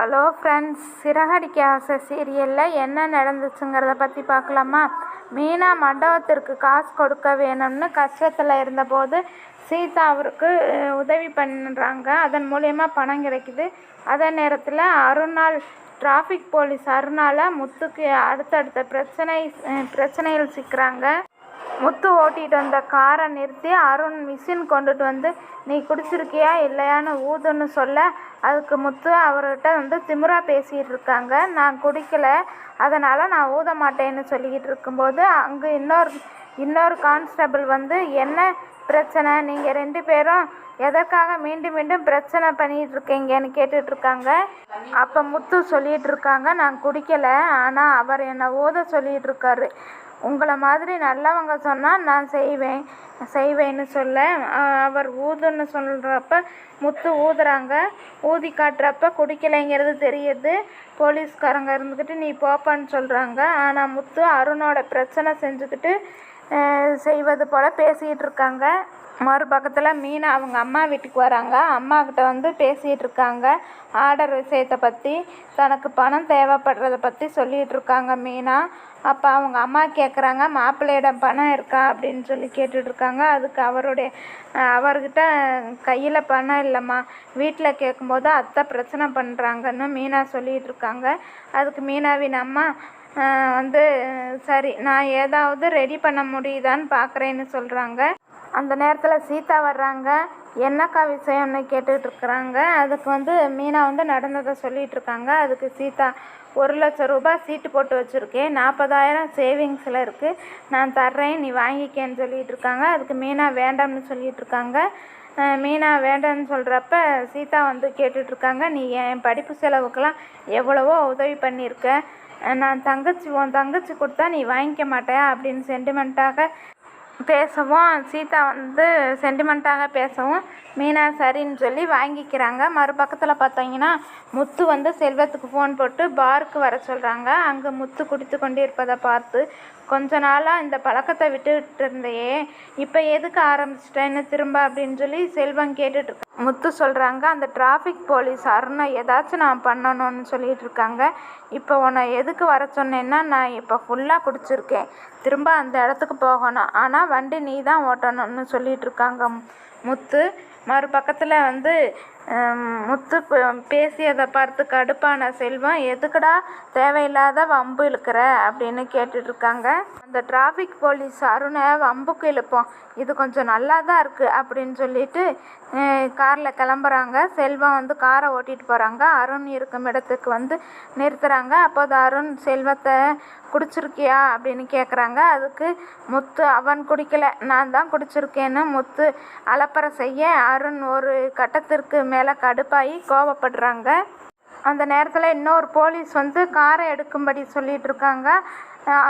Hello friends Siragadikka ஆசை சீரியலில் என்ன நடந்துச்சுங்கிறத பற்றி பார்க்கலாமா? மீனா மண்டபத்திற்கு காசு கொடுக்க வேணும்னு கஷ்டத்தில் இருந்தபோது சீதா அவருக்கு உதவி பண்ணுறாங்க அதன் மூலயமா பணம் கிடைக்குது. அதே நேரத்தில் அருணாள் டிராஃபிக் போலீஸ் அருணால முத்துக்கு அடுத்தடுத்த பிரச்சனை பிரச்சனையில் சிக்கிறாங்க. முத்து ஓட்டிகிட்டு வந்த காரை நிறுத்தி அருண் மிஷின் கொண்டுட்டு வந்து நீ குடிச்சிருக்கியா இல்லையான்னு ஊதுன்னு சொல்ல. அதுக்கு முத்து அவர்கிட்ட வந்து திமிரா பேசிகிட்டு இருக்காங்க. நான் குடிக்கல. அதனால் நான் ஊத மாட்டேன்னு சொல்லிக்கிட்டு இருக்கும்போது அங்கே இன்னொரு இன்னொரு கான்ஸ்டபிள் வந்து என்ன பிரச்சனை. நீங்கள் ரெண்டு பேரும் எதற்காக மீண்டும் மீண்டும் பிரச்சனை பண்ணிகிட்டு இருக்கீங்கன்னு கேட்டுட்டு இருக்காங்க அப்போ முத்து சொல்லிட்டு இருக்காங்க நான் குடிக்கலை. ஆனால் அவர் என்னை ஊத சொல்லிட்டு இருக்காரு உங்களை மாதிரி நல்லவங்க சொன்னால் நான் செய்வேன். செய்வேன்னு சொல்ல. அவர் ஊதுன்னு சொல்கிறப்ப முத்து ஊதுறாங்க. ஊதி காட்டுறப்ப குடிக்கலைங்கிறது தெரியுது. போலீஸ்காரங்க இருந்துக்கிட்டு நீ போப்பான்னு சொல்கிறாங்க ஆனால் முத்து அருணோட பிரச்சனை செஞ்சுக்கிட்டு செய்வது போல் பேசிகிட்டு இருக்காங்க மறுபக்கத்தில் மீனா அவங்க அம்மா வீட்டுக்கு வராங்க. அம்மாக்கிட்ட வந்து பேசிகிட்டு இருக்காங்க ஆர்டர் விஷயத்தை பற்றி தனக்கு பணம் தேவைப்படுறத பற்றி சொல்லிகிட்டு இருக்காங்க மீனா. அப்போ அவங்க அம்மா கேட்குறாங்க மாப்பிள்ளையிடம் பணம் இருக்கா? அப்படின்னு சொல்லி கேட்டுட்ருக்காங்க அதுக்கு அவருடைய அவர்கிட்ட கையில் பணம் இல்லைம்மா. வீட்டில் கேட்கும்போது அத்தை பிரச்சனை பண்ணுறாங்கன்னு மீனா சொல்லிகிட்டு இருக்காங்க அதுக்கு மீனாவின் அம்மா வந்து சரி நான் ஏதாவது ரெடி பண்ண முடியுதான்னு பார்க்குறேன்னு சொல்கிறாங்க அந்த நேரத்தில் சீதா வர்றாங்க. என்னக்கா விஷயம்னு கேட்டுட்டு இருக்கிறாங்க. அதுக்கு வந்து மீனா வந்து நடந்ததை சொல்லிகிட்ருக்காங்க அதுக்கு சீதா ஒரு லட்சம் ரூபாய் சீட்டு போட்டு வச்சுருக்கேன். நாற்பதாயிரம் சேவிங்ஸில் இருக்குது நான் தர்றேன் நீ வாங்கிக்கேன்னு சொல்லிகிட்டு இருக்காங்க. அதுக்கு மீனா வேண்டாம்னு சொல்லிகிட்டு இருக்காங்க. மீனா வேண்டாம்னு சொல்கிறப்ப சீதா வந்து கேட்டுட்ருக்காங்க நீ என் படிப்பு செலவுக்கெல்லாம் எவ்வளவோ உதவி பண்ணியிருக்க. நான் தங்கச்சி உன் தங்கச்சி கொடுத்தா நீ வாங்கிக்க மாட்டேன் அப்படின்னு சென்டிமெண்ட்டாக பேசவும் சீதா வந்து சென்டிமெண்ட்டாக பேசவும் மீனா சரின்னு சொல்லி வாங்கிக்கிறாங்க. மறுபக்கத்தில் பார்த்தீங்கன்னா முத்து வந்து செல்வத்துக்கு ஃபோன் போட்டு பாருக்கு வர சொல்கிறாங்க அங்கே முத்து குடித்து கொண்டு இருப்பதை பார்த்து கொஞ்ச நாளாக இந்த பழக்கத்தை விட்டுட்டு இருந்தையே இப்போ எதுக்கு ஆரம்பிச்சிட்டேன்னு திரும்ப அப்படின்னு சொல்லி செல்வம் கேட்டுட்டு முத்து சொல்கிறாங்க அந்த டிராஃபிக் போலீஸ் அருணை ஏதாச்சும் நான் பண்ணணும்னு சொல்லிட்டு இருக்காங்க. இப்போ உன்னை எதுக்கு வர சொன்னேன்னா நான் இப்போ ஃபுல்லாக குடிச்சிருக்கேன். திரும்ப அந்த இடத்துக்கு போகணும். ஆனால் வண்டி நீ தான் ஓட்டணும்னு சொல்லிட்டு இருக்காங்க. முத்து மறுபக்கத்தில் வந்து முத்து பேசியதை பார்த்து கடுப்பான செல்வம் எதுக்குடா தேவையில்லாத வம்பு இழுக்கிற? அப்படின்னு கேட்டுட்ருக்காங்க. அந்த டிராஃபிக் போலீஸ் அருணை வம்புக்கு இழுப்போம். இது கொஞ்சம் நல்லா தான் இருக்குது அப்படின்னு சொல்லிட்டு காரில் கிளம்புறாங்க. செல்வம் வந்து காரை ஓட்டிகிட்டு போகிறாங்க அருண் இருக்கும் இடத்துக்கு வந்து நிறுத்துகிறாங்க அப்போது அருண் செல்வத்தை குடிச்சிருக்கியா? அப்படின்னு கேட்குறாங்க அதுக்கு முத்து அவன் குடிக்கல. நான் தான் குடிச்சிருக்கேன்னு முத்து விளம்பரம் செய்ய அருண் ஒரு கட்டத்திற்கு மேலே கடுப்பாகி கோவப்படுறாங்க. அந்த நேரத்தில் இன்னொரு போலீஸ் வந்து காரை எடுக்கும்படி சொல்லிகிட்டு இருக்காங்க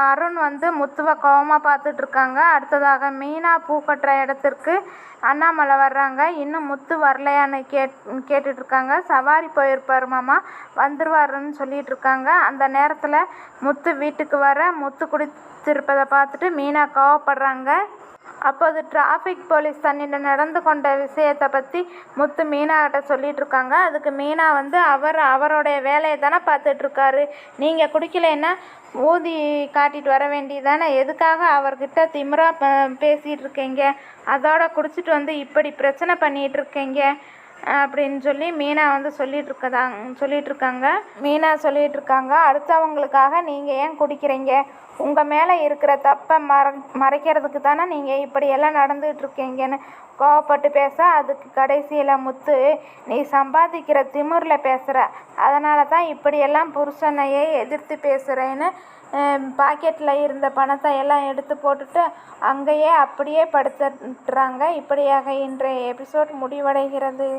அருண் வந்து முத்துவை கோவமாக பார்த்துட்டு இருக்காங்க அடுத்ததாக மீனா பூ கட்டுற இடத்திற்கு அண்ணாமலை வர்றாங்க. இன்னும் முத்து வரலையான்னு கேட் கேட்டுட்டு இருக்காங்க சவாரி போயிருப்பார் மாமா வந்துருவாருன்னு சொல்லிட்டு இருக்காங்க அந்த நேரத்தில் முத்து வீட்டுக்கு வர முத்து குடித்திருப்பதை பார்த்துட்டு மீனா கோவப்படுறாங்க. அப்போது டிராஃபிக் போலீஸ் தன்னிடம் நடந்து கொண்ட விஷயத்தை பற்றி முத்து மீனாகிட்ட சொல்லிட்டு இருக்காங்க. அதுக்கு மீனா வந்து அவர் அவருடைய வேலையை தானே பார்த்துட்ருக்காரு நீங்கள் குடிக்கலைன்னா ஊதி காட்டிட்டு வர வேண்டியதானே? எதுக்காக அவர்கிட்ட திமிரா ப- இருக்கீங்க? அதோட குடிச்சிட்டு வந்து இப்படி பிரச்சனை பண்ணிகிட்டு இருக்கீங்க? அப்படின்னு சொல்லி மீனா வந்து சொல்லிட்டு இருக்கதாங்க சொல்லிட்டு இருக்காங்க மீனா சொல்லிட்டு இருக்காங்க அடுத்தவங்களுக்காக நீங்கள் ஏன் குடிக்கிறீங்க? உங்கள் மேலே இருக்கிற தப்பை மற மறைக்கிறதுக்கு தானே நீங்கள் இப்படியெல்லாம் நடந்துகிட்டு இருக்கீங்கன்னு கோவப்பட்டு பேச அதுக்கு கடைசியில் முத்து நீ சம்பாதிக்கிற திமிரில் பேசுகிற அதனால தான் இப்படியெல்லாம் புருஷனையே எதிர்த்து பேசுகிறேன்னு பாக்கெட்டில் இருந்த பணத்தை எல்லாம் எடுத்து போட்டுட்டு அங்கேயே அப்படியே படுத்துட்றாங்க இப்படியாக இன்றைய எபிசோட் முடிவடைகிறது.